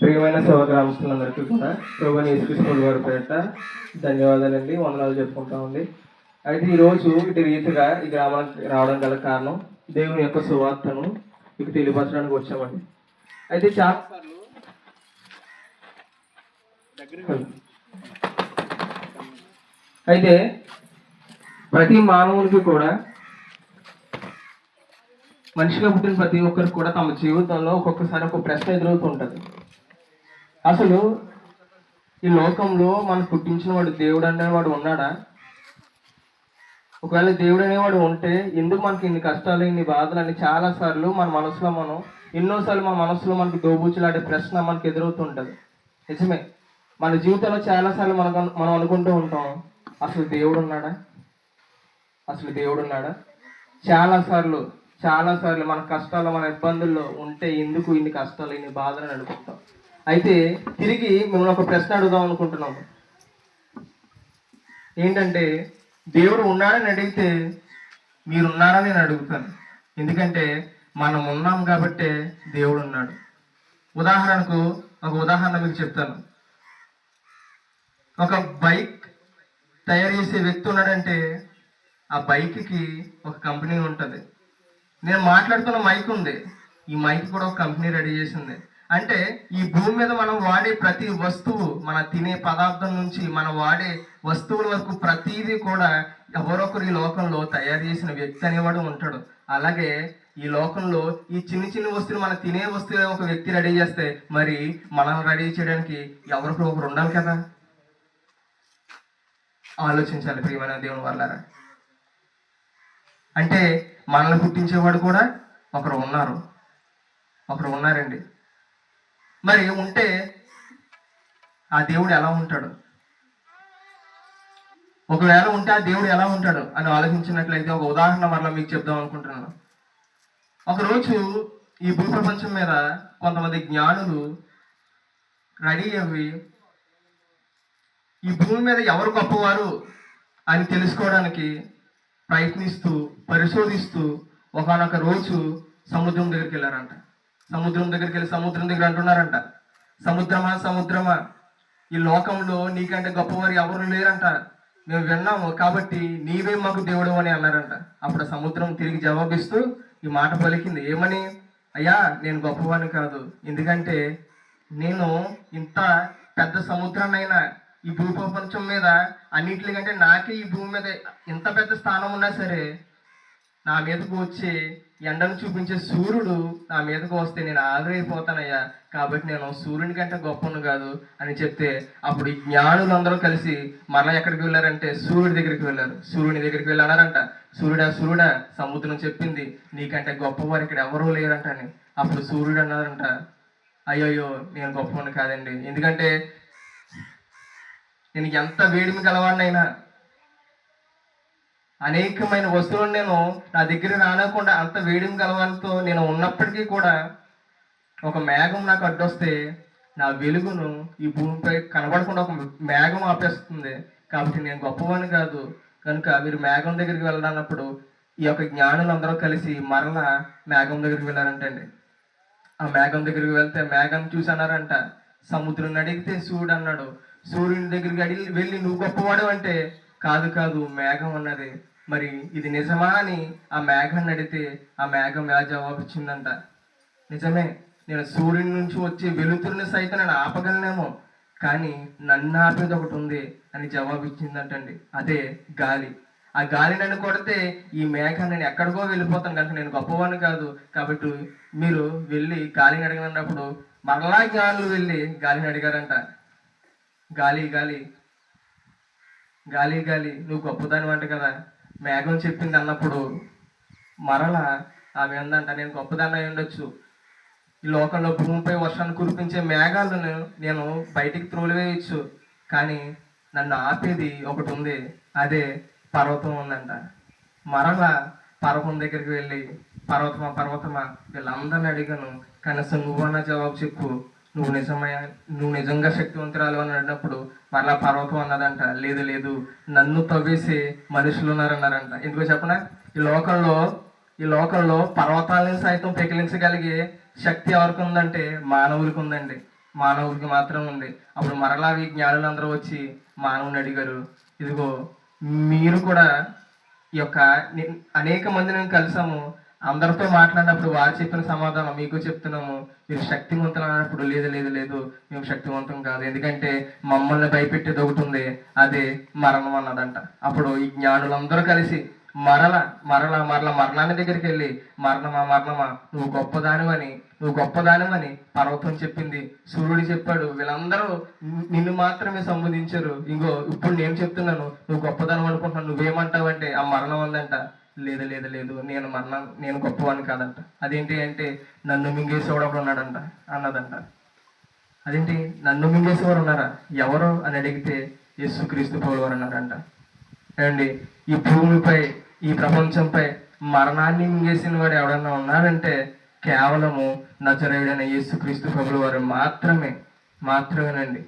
ప్రియమైన సేవ గ్రామస్తులందరికీ కూడా ప్రభుని యేసుక్రీస్తు వారి పేరిట ధన్యవాదాలండి. వందనాలు చెప్పుకుంటామండి అయితే ఈరోజు ఇటు రీతిగా ఈ గ్రామానికి రావడం గల కారణం దేవుని యొక్క సువార్తను మీకు తెలియపరచడానికి వచ్చామండి. అయితే చాలా అయితే ప్రతి మానవునికి కూడా మనిషిగా పుట్టిన ప్రతి ఒక్కరు కూడా తమ జీవితంలో ఒక్కొక్కసారి ఒక ప్రశ్న ఎదురవుతుంటుంది. అసలు ఈ లోకంలో మనం పుట్టించిన వాడు దేవుడు అనేవాడు ఉన్నాడా? ఒకవేళ దేవుడు అనేవాడు ఉంటే ఎందుకు మనకి ఇన్ని కష్టాలు ఇన్ని బాధలు అని చాలా సార్లు మన మనసులో మనం ఎన్నోసార్లు మన మనసులో మనకి దోబూచులాడే ప్రశ్న మనకి ఎదురవుతుంటుంది. నిజమే. మన జీవితంలో చాలా సార్లు మనకు మనం అనుకుంటూ ఉంటాం అసలు దేవుడు ఉన్నాడా? అసలు దేవుడు ఉన్నాడా? చాలాసార్లు చాలాసార్లు మన కష్టాలు మన ఇబ్బందుల్లో ఉంటే ఎందుకు ఇన్ని కష్టాలు ఇన్ని బాధలు అనుకుంటాం. అయితే తిరిగి మిమ్మల్ని ఒక ప్రశ్న అడుగుదాం అనుకుంటున్నాము. ఏంటంటే దేవుడు ఉన్నాడని అడిగితే మీరు ఉన్నారని నేను అడుగుతాను. ఎందుకంటే మనం ఉన్నాం కాబట్టే దేవుడు ఉన్నాడు. ఉదాహరణకు ఒక ఉదాహరణ మీకు చెప్తాను. ఒక బైక్ తయారు చేసే వ్యక్తి ఉన్నాడంటే ఆ బైక్కి ఒక కంపెనీ ఉంటుంది. నేను మాట్లాడుతున్న మైక్ ఉంది. ఈ మైక్ కూడా ఒక కంపెనీ రెడీ చేసింది. అంటే ఈ భూమి మీద మనం వాడే ప్రతి వస్తువు మన తినే పదార్థం నుంచి మనం వాడే వస్తువుల వరకు ప్రతిదీ కూడా ఎవరొకరు ఈ లోకంలో తయారు చేసిన వ్యక్తి అనేవాడు ఉంటాడు. అలాగే ఈ లోకంలో ఈ చిన్న చిన్న వస్తువులు మనం తినే వస్తువులు ఒక వ్యక్తి రెడీ చేస్తే మరి మనం రెడీ చేయడానికి ఎవరికో ఒకరు ఉండాలి కదా? ఆలోచించాలి ప్రియమైన దేవుని వల్లారా అంటే మనల్ని పుట్టించేవాడు కూడా ఒకరు ఉన్నారు. ఒకరు ఉన్నారండి. మరి ఉంటే ఆ దేవుడు ఎలా ఉంటాడు? ఒకవేళ ఉంటే ఆ దేవుడు ఎలా ఉంటాడు అని ఆలోచించినట్లయితే ఒక ఉదాహరణ మరలా మీకు చెప్దాం అనుకుంటున్నాను. ఒకరోజు ఈ భూ ప్రపంచం మీద కొంతమంది జ్ఞానులు రెడీ అవి ఈ భూమి మీద ఎవరు గొప్పవారు అని తెలుసుకోవడానికి ప్రయత్నిస్తూ పరిశోధిస్తూ ఒకనొక రోజు సముద్రం దగ్గరికి వెళ్ళారంట. సముద్రం దగ్గరికి వెళ్ళి సముద్రం దగ్గర అంటున్నారంట. సముద్రమా సముద్రమా? ఈ లోకంలో నీకంటే గొప్పవారు ఎవరు లేరంట. మేము విన్నాము కాబట్టి నీవే మాకు దేవుడు అని అన్నారంట. అప్పుడు సముద్రం తిరిగి జవాబిస్తూ ఈ మాట పలికింది. ఏమని? అయ్యా నేను గొప్పవాడిని కాదు. ఎందుకంటే నేను ఇంత పెద్ద సముద్రాన్నైనా ఈ భూ ప్రపంచం మీద అన్నిటికంటే నాకే ఈ భూమి మీద ఎంత పెద్ద స్థానం ఉన్నా సరే నా మీదకు వచ్చి ఎండను చూపించే సూర్యుడు నా మీదకు వస్తే నేను ఆవిరైపోతానయ్యా కాబట్టి నేను సూర్యుని కంటే గొప్పను కాదు అని చెప్తే అప్పుడు ఈ జ్ఞానులందరూ కలిసి మరలా ఎక్కడికి వెళ్ళారంటే సూర్యుడి దగ్గరికి వెళ్ళారు. సూర్యుని దగ్గరికి వెళ్ళారంట సూర్యుడా సూర్యుడా సముద్రం చెప్పింది నీకంటే గొప్పవారు ఇక్కడ ఎవరూ లేరంట అని అప్పుడు సూర్యుడు అన్నారంట అయ్యయ్యో నేను గొప్పవాడిని కాదండి. ఎందుకంటే నేను ఎంత వేడిమి గలవాడినైనా. అనేకమైన వస్తువులను నేను నా దగ్గర రానకుండా అంత వేడిమి గలవానితో నేను ఉన్నప్పటికీ కూడా ఒక మేఘం నాకు అడ్డొస్తే నా వెలుగును ఈ భూమిపై కనబడకుండా ఒక మేఘం ఆపేస్తుంది. కాబట్టి నేను గొప్పవాడిని కాదు. కనుక మీరు మేఘం దగ్గరికి వెళ్ళాలన్నప్పుడు ఈ యొక్క జ్ఞానులందరూ కలిసి మరల మేఘం దగ్గరికి వెళ్ళారంటండి ఆ మేఘం దగ్గరికి వెళ్తే మేఘం చూసి అన్నారంట సముద్రం అడిగితే చూడన్నాడు అన్నాడు. సూర్యుని దగ్గరికి అడిగి వెళ్ళి నువ్వు గొప్పవాడు అంటే కాదు కాదు మేఘం అన్నది. మరి ఇది నిజమా? అని ఆ మేఘాన్ని అడిగితే ఆ మేఘం ఎలా జవాబు ఇచ్చిందంట? నిజమే నేను సూర్యుని నుంచి వచ్చే వెలుతురుని సైతం నేను ఆపగలనేమో కానీ నన్ను ఆపేది ఒకటి ఉంది అని జవాబిచ్చిందంటండి అదే గాలి. ఆ గాలి నన్ను కొడితే ఈ మేఘం నేను ఎక్కడికో వెళ్ళిపోతాను కనుక నేను గొప్పవాడిని కాదు. కాబట్టి మీరు వెళ్ళి గాలిని అడిగినప్పుడు మరలా జ్ఞానులు వెళ్ళి గాలిని అడిగారంట. గాలి గాలి. గాలి గాలి. నువ్వు గొప్పదాని వంట కదా. మేఘం చెప్పింది అన్నప్పుడు మరల ఆమె అందంట నేను గొప్పదాన్ని అయి ఉండొచ్చు. ఈ లోకంలో భూమిపై వర్షాన్ని కురిపించే మేఘాలను నేను బయటికి త్రోలివేయచ్చు. కానీ నన్ను ఆపేది ఒకటి ఉంది. అదే పర్వతం ఉందంట. మరల పర్వతం దగ్గరికి వెళ్ళి పర్వతమా పర్వతమా వీళ్ళందరిని అడిగాను. కనీసం నువ్వన్నా జవాబు చెప్పు. నువ్వు నిజమయ నువ్వు నిజంగా శక్తివంతురాలు అని అడిగినప్పుడు మరలా పర్వతం అన్నదంట. లేదు లేదు నన్ను తవ్వేసి మనుషులు ఉన్నారన్నారంట. ఎందుకో చెప్పనా? ఈ లోకంలో ఈ లోకంలో పర్వతాలను సైతం పెకిలించగలిగే శక్తి ఎవరికి ఉందంటే మానవులకు ఉందండి. మానవుడికి మాత్రం ఉంది. అప్పుడు మరలా ఈ జ్ఞానులందరూ వచ్చి మానవుని అడిగారు. ఇదిగో మీరు కూడా ఈ యొక్క అనేక మంది మేము కలిసాము. అందరితో మాట్లాడినప్పుడు వారు చెప్పిన సమాధానం మీకు చెప్తున్నాము. మీరు శక్తివంతులు అన్నప్పుడు లేదు లేదు లేదు మేము శక్తివంతం కాదు. ఎందుకంటే మమ్మల్ని భయపెట్టేది ఒకటి ఉంది. అదే మరణం అన్నదంట. అప్పుడు ఈ జ్ఞానులందరూ కలిసి మరల మరల మరల మరణాన్ని దగ్గరికి వెళ్ళి మరణమా మరణమా నువ్వు గొప్పదానివని నువ్వు గొప్పదానివని పర్వతం చెప్పింది. సూర్యుడు చెప్పాడు వీళ్ళందరూ నిన్ను మాత్రమే సంబోధించారు. ఇంకో ఇప్పుడు నేను చెప్తున్నాను నువ్వు గొప్పదానం అనుకుంటున్నావు. నువ్వేమంటావంటే ఆ మరణం ఉందంట. లేదు లేదు లేదు నేను మరణం నేను గొప్పవాడిని కాదంట. అదేంటి అంటే నన్ను మింగేసేవాడు ఒకడు ఉన్నాడంట అన్నదంట. అదేంటి? నన్ను మింగేసేవారు ఉన్నారా? ఎవరు అని అడిగితే యేసుక్రీస్తు పౌలవారు అన్నారంట. ఏమండి? ఈ భూమిపై ఈ ప్రపంచంపై మరణాన్ని మింగేసిన వాడు ఎవడన్నా ఉన్నాడంటే కేవలము నజరేయుడైన యేసుక్రీస్తు ప్రభుల వారు మాత్రమే మాత్రమేనండి.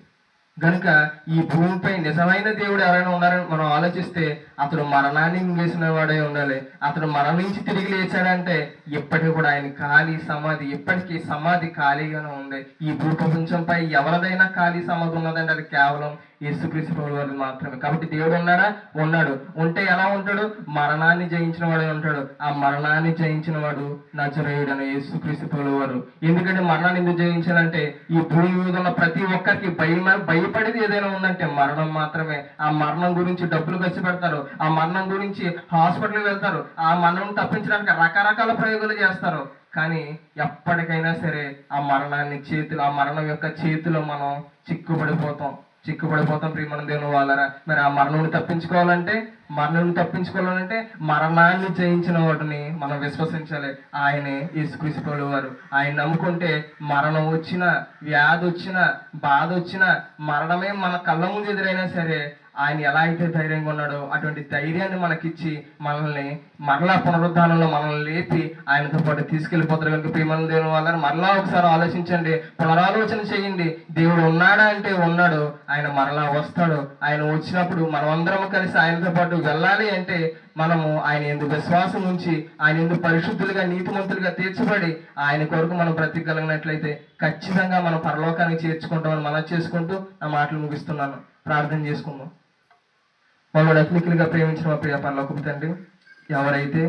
గనుక ఈ భూమిపై నిజమైన దేవుడు ఎవరైనా ఉన్నారని మనం ఆలోచిస్తే అతడు మరణాన్ని మింగేసిన వాడే ఉండాలి. అతడు మరణించి తిరిగి లేచాడంటే ఇప్పటికి కూడా ఆయన ఖాళీ సమాధి ఇప్పటికీ సమాధి ఖాళీగానే ఉంది. ఈ భూ ప్రపంచంపై ఎవరిదైనా ఖాళీ సమాధి ఉన్నదంటే అది కేవలం యేసుక్రీస్తు వారు మాత్రమే. కాబట్టి దేవుడు ఉన్నాడా? ఉన్నాడు. ఉంటే ఎలా ఉంటాడు? మరణాన్ని జయించిన వాడే ఉంటాడు. ఆ మరణాన్ని జయించిన వాడు నజరేయుడు అని యేసుక్రీస్తు వారు. ఎందుకంటే మరణాన్ని ఎందుకు జయించాలంటే ఈ భూమి మీద ఉన్న ప్రతి ఒక్కరికి భయం భయపడేది ఏదైనా ఉందంటే మరణం మాత్రమే. ఆ మరణం గురించి డబ్బులు ఖర్చు పెడతారు. ఆ మరణం గురించి హాస్పిటల్కి వెళ్తారు. ఆ మరణం తప్పించడానికి రకరకాల ప్రయోగాలు చేస్తారు. కానీ ఎప్పటికైనా సరే ఆ మరణాన్ని చేతులు ఆ మరణం యొక్క చేతిలో మనం చిక్కుపడిపోతాం చిక్కుపడిపోతాం ప్రియమణ దేవుని వాళ్ళరా. మరి ఆ మరణం తప్పించుకోవాలంటే మరణం తప్పించుకోవాలంటే మరణాన్ని జయించిన వాటిని మనం విశ్వసించాలి. ఆయనే యేసుక్రీస్తు వారు ఆయన నమ్ముకుంటే మరణం వచ్చినా వ్యాధి వచ్చినా బాధ వచ్చినా మరణమే మన కళ్ళ ముందు ఎదురైనా సరే ఆయన ఎలా అయితే ధైర్యంగా ఉన్నాడో అటువంటి ధైర్యాన్ని మనకిచ్చి మనల్ని మరలా పునరుద్ధానంలో మనల్ని లేపి ఆయనతో పాటు తీసుకెళ్ళిపోతారు కనుక ప్రియమైన దేవుని వల్ల మరలా ఒకసారి ఆలోచించండి పునరాలోచన చేయండి. దేవుడు ఉన్నాడా అంటే ఉన్నాడు ఆయన మరలా వస్తాడు. ఆయన వచ్చినప్పుడు మనమందరం కలిసి ఆయనతో పాటు వెళ్ళాలి అంటే మనము ఆయన ఎందుకు విశ్వాసం ఉంచి ఆయన ఎందుకు పరిశుద్ధులుగా నీతిమంతులుగా తీర్చబడి ఆయన కొరకు మనం బ్రతికగలిగినట్లయితే ఖచ్చితంగా మనం పరలోకానికి చేర్చుకుంటామని మనం చేసుకుంటూ నా మాటలు ముగిస్తున్నాను. ప్రార్థన చేసుకుందాం. మమ్మల్ని అత్మికులుగా ప్రేమించిన మా ప్రియ పనులకు తండ్రి ఎవరైతే